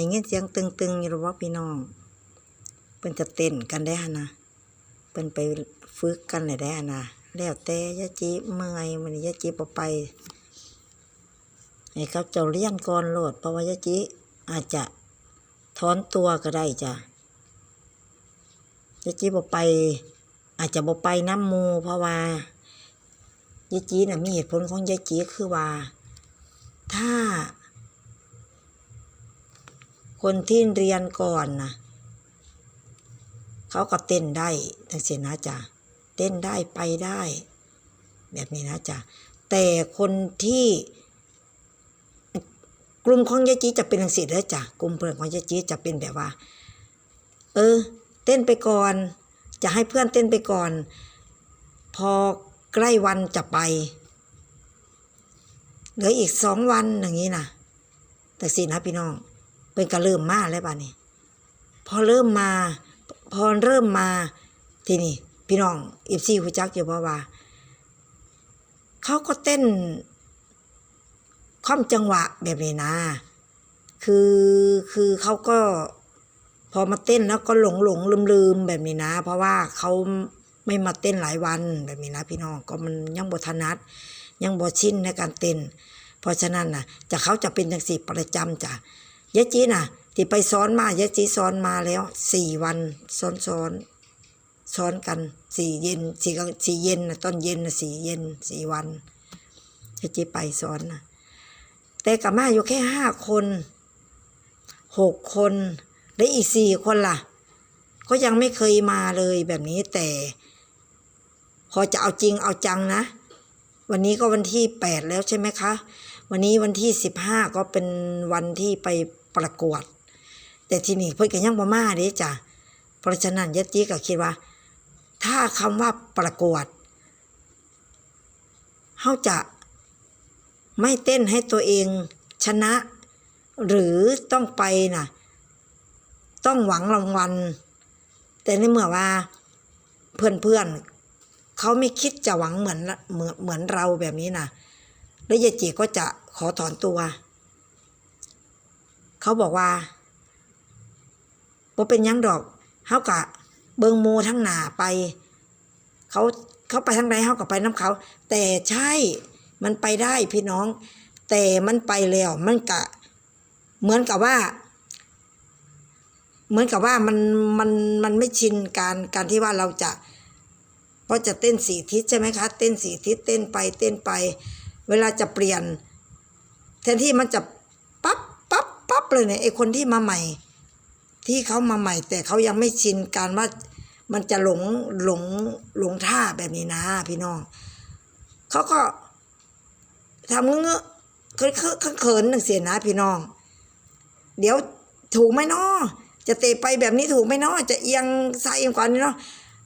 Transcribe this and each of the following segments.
ได้ยินเสียงตึงๆอยู่หรือว่าพี่น้องเพิ่นจะเต้นกันได้นะเพิ่นไปฝึกกันได้ได้หั่นะแล้วแต่ยะจิเมื่อยมื้อนี้ยะจิบ่ไปให้เขาเจ้าเรียนก่อนโหลดเพราะว่ายะจิอาจจะถอนตัวก็ได้จ้ะยะจิบ่ไป อาจจะบ่ไปน้ำมูเพราะว่ายะจีน่ะมีเหตุผลของยะจีคือว่า ถ้า คนที่เรียนก่อนนะเขาก็เต้นได้ทั้งเสียนะจ๊ะเต้นได้ไปได้ แบบนี้นะจ๊ะแต่คนที่ กลุ่มของยะจีจะเป็นทังสิเด้อจ้ะกลุ่มเพื่อนของยะจีจะเป็นแบบว่า เออ เต้นไปก่อน จะให้เพื่อนเต้นไปก่อน พอใกล้วันจะไปเหลืออีกสองวันอย่างนี้นะแต่สินะพี่น้อง เป็นก็เริ่มมาแล้วบ้านี้ พอเริ่มมา พอเริ่มมาทีนี่พี่น้องอีฟซี่หูจักอยู่เพราะว่า เขาก็เต้นค่อมจังหวะแบบนี้นะ คือคือเขาก็ พอมาเต้นแล้วก็หลงหลงลืมลืมแบบนี้นะ เพราะว่าเขาไม่มาเต้นหลายวันแบบนี้นะพี่น้องก็มันยังบทนัด ยังบทชินในการเต้น เพราะฉะนั้นนะจะเขาจะเป็นจังสี่ประจำจ้ะ ยะจีน่ะ ที่ไปซ้อนมายะจีซ้อนมาแล้วสี่วันซ้อนซ้อนซ้อนกันสี่เย็นสี่กลางสี่เย็นนะตอนเย็นนะสี่เย็นสี่วันยะจีไปซ้อนนะแต่กับมาอยู่แค่ห้าคนหกคนและอีกสี่คนล่ะ ก็ยังไม่เคยมาเลยแบบนี้แต่ พอจะเอาจริงเอาจังนะ วันนี้ก็วันที่แปดแล้วใช่ไหมคะ วันนี้วันที่สิบห้าก็เป็นวันที่ไป ประกวด แต่ที่นี่เพื่อนก็ยังบ่มาเด้จ้ะเพราะฉะนั้นยะจีก็คิดว่า ถ้าคำว่าประกวดเขาจะไม่เต้นให้ตัวเองชนะ หรือต้องไปน่ะ ต้องหวังรางวัล แต่ในเมื่อว่าเพื่อนๆเขาไม่คิดจะหวังเหมือนเหมือนเหมือนเราแบบนี้นะแล้วยายจีก็จะขอถอนตัว เขาบอกว่าบ่เป็นยังดอกเขากะเบิงโมทั้งหนาไป เขาเขาไปทางใดเขาก็ไปน้ำเขา แต่ใช่มันไปได้พี่น้อง แต่มันไปแล้วมันกะ เหมือนกับว่า เหมือนกับว่ามันมันมันไม่ชินการการที่ว่าเราจะเพราะจะเต้นสีทิศใช่ไหมคะ เต้นสีทิศเต้นไปเต้นไป เวลาจะเปลี่ยน แทนที่มันจะ เลยเนี่ยไอคนที่มาใหม่ ที่เขามาใหม่ แต่เขายังไม่ชินการว่ามันจะหลงหลงหลงท่าแบบนี้นะ พี่น้องเขาก็ทำเงอะเขินเขินเขินหนึ่งเสียนะพี่น้อง เดี๋ยวถูกไหมเนาะจะเตะไปแบบนี้ถูกไหมเนาะจะเอียงซ้ายเอียงขวานี่เนาะ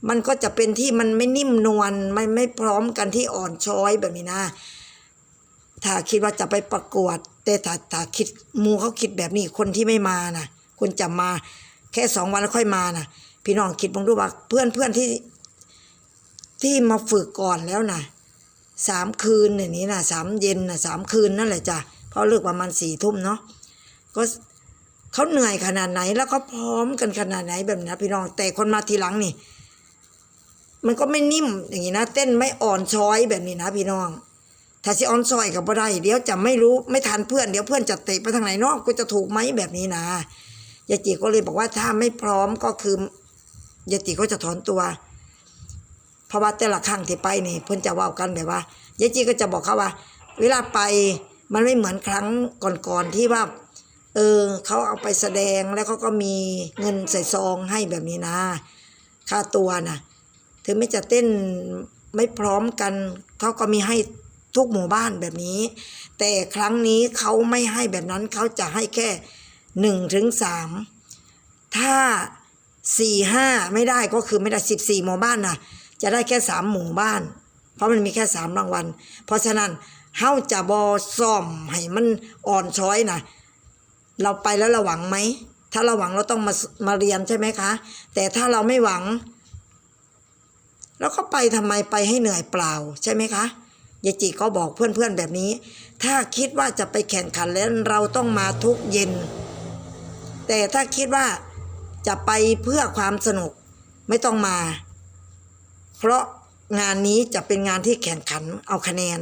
มันก็จะเป็นที่มันไม่นิ่มนวลไม่ไม่พร้อมกันที่อ่อนช้อยแบบนี้นะ ถ้าคิดว่าจะไปประกวด แต่ถ้าถ้าคิดมูเขาคิดแบบนี้คนที่ไม่มานะคนจะมาแค่สองวันแล้วค่อยมานะพี่น้องคิดบ้างดูว่าเพื่อนเพื่อนที่ ที่มาฝึกก่อนแล้วนะสามคืนอย่างนี้นะสามเย็นนะสามคืนนั่นแหละจ้ะเพราะเลิกประมาณสี่ทุ่มเนาะก็เขาเหนื่อยขนาดไหน แล้วเขาพร้อมกันขนาดไหนแบบนี้นพี่น้องแต่คนมาทีหลังนี่ มันก็ไม่นิ่มอย่างนี้นะเต้นไม่อ่อนช้อยแบบนี้นะพี่น้อง ถ้าสิออนซอยกับบ่ได้เดี๋ยวจะไม่รู้ไม่ทันเพื่อนเดี๋ยวเพื่อนจะเตะไปทางไหนนอกกูจะถูกไหมแบบนี้นะยายจีก็เลยบอกว่าถ้าไม่พร้อมก็คือยายจีก็จะถอนตัว เพราะว่าแต่ละครั้งที่ไปนี่เพื่อนจะว่ากันแบบว่ายายจีก็จะบอกเขาว่า เวลาไปมันไม่เหมือนครั้งก่อนๆที่ว่า เออเขาเอาไปแสดงแล้วเขาก็มีเงินใส่ซองให้แบบนี้นะ ค่าตัวนะถึงไม่จะเต้นไม่พร้อมกันเขาก็มีให้ ทุกหมู่บ้านแบบนี้ แต่ครั้งนี้เขาไม่ให้แบบนั้นเขาจะให้แค่หนึ่งถึงสามถ้าสี่ห้าไม่ได้ก็คือไม่ได้สิบสี่หมู่บ้านนะจะได้แค่สามหมู่บ้าน เพราะมันมีแค่สามรางวัล เพราะฉะนั้นเฮาจะบอซ่อมให้มันอ่อนช้อยนะเราไปแล้วเราหวังไหม ถ้าเราหวังเราต้องมามาเรียนใช่ไหมคะ แต่ถ้าเราไม่หวังเราก็ไปทำไมไปให้เหนื่อยเปล่าใช่ไหมคะ ยายจิก็บอกเพื่อนๆแบบนี้ ถ้าคิดว่าจะไปแข่งขันแล้วเราต้องมาทุกเย็น แต่ถ้าคิดว่าจะไปเพื่อความสนุกไม่ต้องมา เพราะงานนี้จะเป็นงานที่แข่งขันเอาคะแนน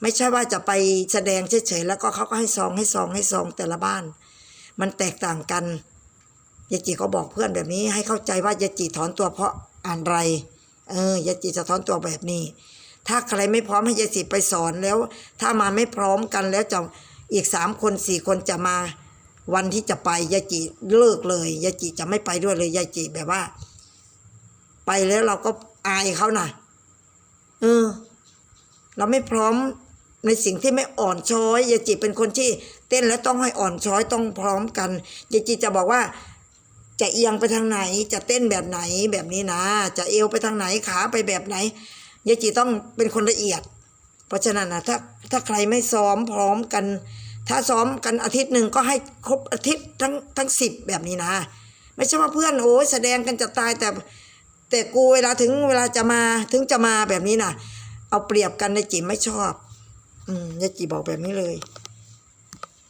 ไม่ใช่ว่าจะไปแสดงเฉยๆแล้วก็เขาก็ให้ซองให้ซองให้ซองแต่ละบ้าน มันแตกต่างกันยายจีก็บอกเพื่อนแบบนี้ให้เข้าใจว่ายายจีถอนตัวเพราะอะไรเออยายจีจะถอนตัวแบบนี้ ถ้าใครไม่พร้อมให้ยายจีไปสอนแล้ว ถ้ามาไม่พร้อมกันแล้วจะอีกสามคนสี่คนจะมาวันที่จะไปยายจีเลิกเลยยายจีจะไม่ไปด้วยเลยยายจีแบบว่า ไปแล้วเราก็อายเขาน่ะเออ เราไม่พร้อมในสิ่งที่ไม่อ่อนช้อยยายจิเป็นคนที่เต้นแล้วต้องให้อ่อนช้อยต้องพร้อมกันยายจิจะบอกว่า จะเอียงไปทางไหน จะเต้นแบบไหนแบบนี้นะ จะเอวไปทางไหนขาไปแบบไหน ยายจิต้องเป็นคนละเอียด เพราะฉะนั้นนะถ้าถ้าใครไม่ซ้อมพร้อมกัน ถ้าซ้อมกันอาทิตย์หนึ่งก็ให้ครบอาทิตย์ทั้งทั้งสิบแบบนี้นะ ไม่ใช่ว่าเพื่อนโอ้ยแสดงกันจะตายแต่แต่กูเวลาถึงเวลาจะมาถึงจะมาแบบนี้นะเอาเปรียบกันในจีไม่ชอบ อืมยายจีบอกแบบนี้เลย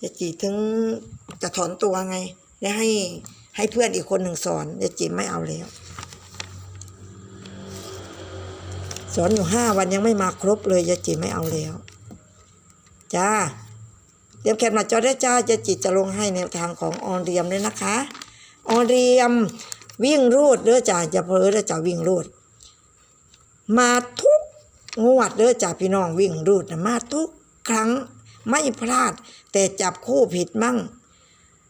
ยายจีถึงจะถอนตัวไงและให้ให้เพื่อนอีกคนหนึ่งสอนยายจีไม่เอาแล้ว สอนอยู่ห้าวันยังไม่มาครบเลยยายจีไม่เอาแล้ว จ้าเตรียมแคปหน้าจอได้จ้ายายจีจะลงให้แนวทางของออนเรียมด้วยนะคะออนเรียมวิ่งรูดเด้อจ้าอย่าเผลอเด้อจ้าวิ่งรูด มาทุกงวดเด้อจ้าพี่น้องวิ่งรูดนะมาทุกครั้งไม่พลาด แต่จับคู่ผิดมั่ง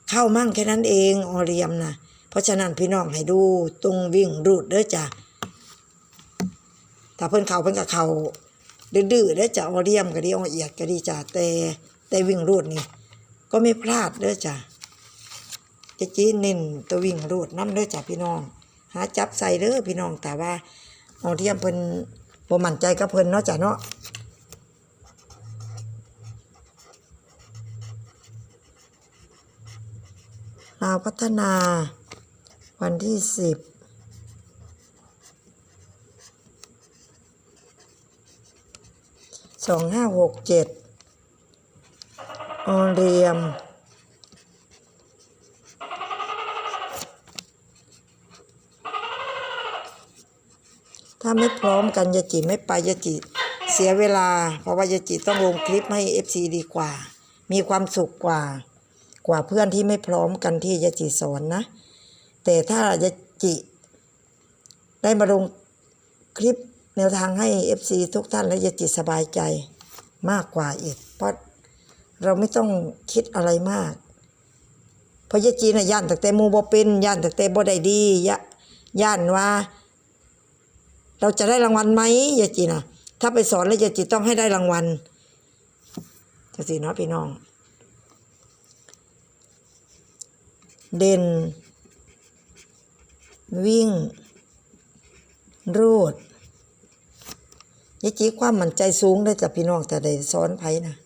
เข้ามั่งแค่นั้นเองออเรียมนะเพราะฉะนั้นพี่น้องให้ดูตรงวิ่งรูดเด้อจ้า ถ้าเพิ่นเขาเพิ่นกับเขาดื้อๆเด้อจ้าออเรียมก็ดีออเอียดก็ดีจ้าแต่แต่วิ่งรูดนี่ ก็ไม่พลาดเด้อจ้าจะจีเน้นตัววิ่งรูดน้ำเด้อจ้ะพี่น้อง หาจับใส่เด้อพี่น้องแต่ว่าหมอเทียมเพิ่นบ่มั่นใจกับเพิ่นเนาะจ้ะเนาะลาวพัฒนาวันที่สิบ สองห้าหกเจ็ดออเรียม ถ้าไม่พร้อมกันยาจิไม่ไปยาจิเสียเวลา เพราะว่ายาจิต้องลงคลิปให้เอฟซีดีกว่า มีความสุขกว่า กว่าเพื่อนที่ไม่พร้อมกันที่ยาจิสอนนะ แต่ถ้ายาจิ ได้มาลงคลิป แนวทางให้เอฟซีทุกท่านและยจิสบายใจมากกว่าอีก เพราะเราไม่ต้องคิดอะไรมาก เพราะยจีน่ะย่านตั้งแต่มูบ่เป็นย่านตั้งแต่บ่ได้ดียะย่านว่า เราจะได้รางวัลไหมยายจีนะถ้าไปสอนแล้วยาจีต้องให้ได้รางวัลจะสิเนาะพี่น้อง เด่น วิ่งรูด ยายจีความมั่นใจสูงได้จากพี่น้องแต่ได้สอนไผนะ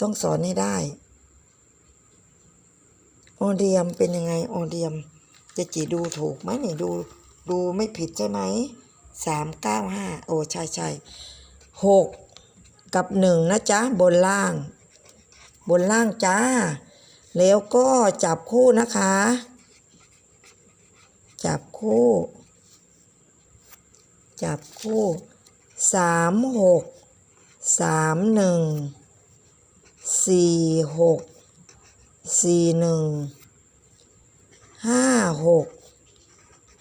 ต้องสอนให้ได้ออเดียมเป็นยังไงออเดียมจะจีดูถูกไหมนี่ดู ดูไม่ผิดใช่ไหมสามเก้าห้าโอ้ใช่ใช่หกกับหนึ่งนะจ๊ะ บนล่าง บนล่างจ้า แล้วก็จับคู่นะคะ จับคู่ จับคู่ สามหกสามหนึ่งสี่หกสี่หนึ่งห้าหก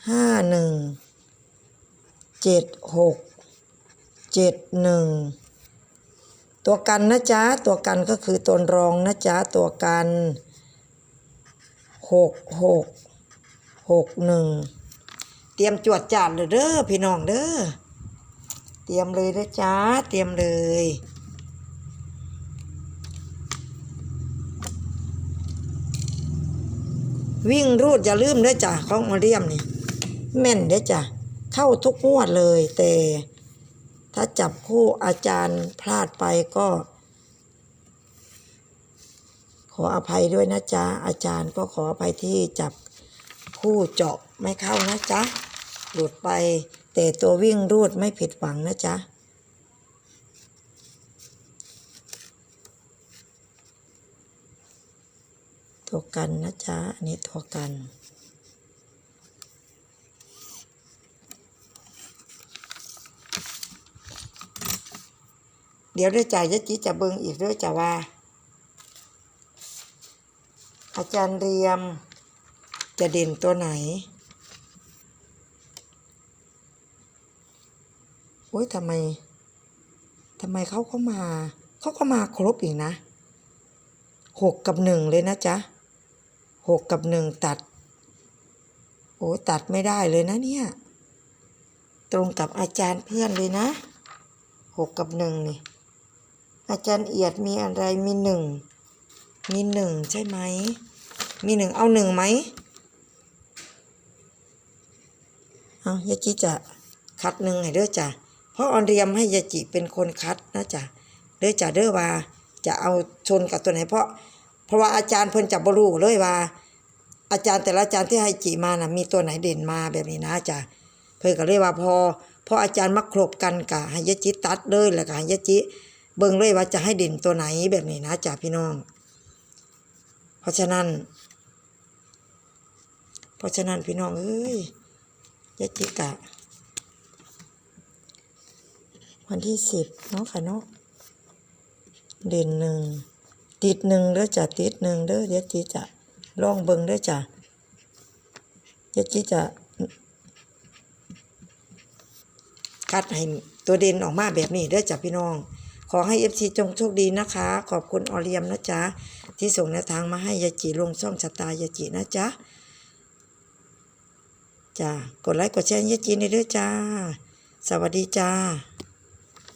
ห้าหนึ่งเจ็ดหกเจ็ดหนึ่งตัวกันนะจ๊ะ ตัวกันก็คือตัวรองนะจ๊ะ ตัวกันหกหกหกหนึ่งเตรียมจวดจาดเลยเด้อพี่น้องเด้อ รียมเลยนะจ๊ะ เตรียมเลย วิ่งรูดอย่าลืมเด้อจ้ะของมาเรียมนี่แม่นเด้อจ้ะ เข้าทุกงวดเลยแต่ ถ้าจับคู่อาจารย์พลาดไปก็ ขออภัยด้วยนะจ๊ะ อาจารย์ก็ขออภัยที่จับคู่เจาะไม่เข้านะจ๊ะ หลุดไป แต่ตัววิ่งรูดไม่ผิดหวังนะจ๊ะ ตัวกันนะจ๊ะ อันนี้ตัวกันเดี๋ยวด้วยจ่ายยะจิจะเบิงอีกด้วยจ้ะว่า อาจารย์เรียมจะเด่นตัวไหน โอ้ย ทำไมทำไมเขาก็มาเขาก็มาครบอีกนะหกกับหนึ่งเลยนะจ๊ะหกกับหนึ่งตัด โอ้ตัดไม่ได้เลยนะเนี่ย ตรงกับอาจารย์เพื่อนเลยนะหกกับหนึ่งนี่ อาจารย์เอียดมีอะไรมีหนึ่งมีหนึ่งใช่ไหม มีหนึ่งเอาหนึ่งไหมเอายาจิจะคัดหนึ่งให้ด้อจ้ะ พราะออนเรียมให้ยาจิเป็นคนคัดนะจ๊ะเด้อจ้ะเด้อว่า จะเอาชนกับตัวไหนเพราะ เพราะว่าอาจารย์เพิ่นจะบรู้เลยว่า อาจารย์แต่ละอาจารย์ที่ให้จิมาน่ะมีตัวไหนเด่นมาแบบนี้นะจ้ะเพิ่นก็เลยว่าพอพออาจารย์มาครบกันกะให้ยาจิตัดเลยแล้วก็ให้ยาจิเบิ่งเลยว่าจะให้เด่นตัวไหนแบบนี้นะจ้ะพี่น้อง เพราะฉะนั้น เพราะฉะนั้นพี่น้องเอ้ยยาจิกะ วันที่สิบเนาะค่ะเนาะเด่นหนึ่งติดหนึ่งเด้อจ้ะติดหนึ่งเด้อเดี๋ยวจีจะลองเบิ่งเด้อจ้ะเดี๋ยวจีจะคัดให้ตัวเด่นออกมาแบบนี้เด้อจ้ะพี่น้อง ขอให้เอฟซีจงโชคดีนะคะ ขอบคุณออเรียมนะจ๊ะ ที่ส่งแนวทางมาให้ยาจิลงช่องชะตายาจินะจ๊ะจ้ากดไลค์กดแชร์ยาจิในเด้อจ้า สวัสดีจ้า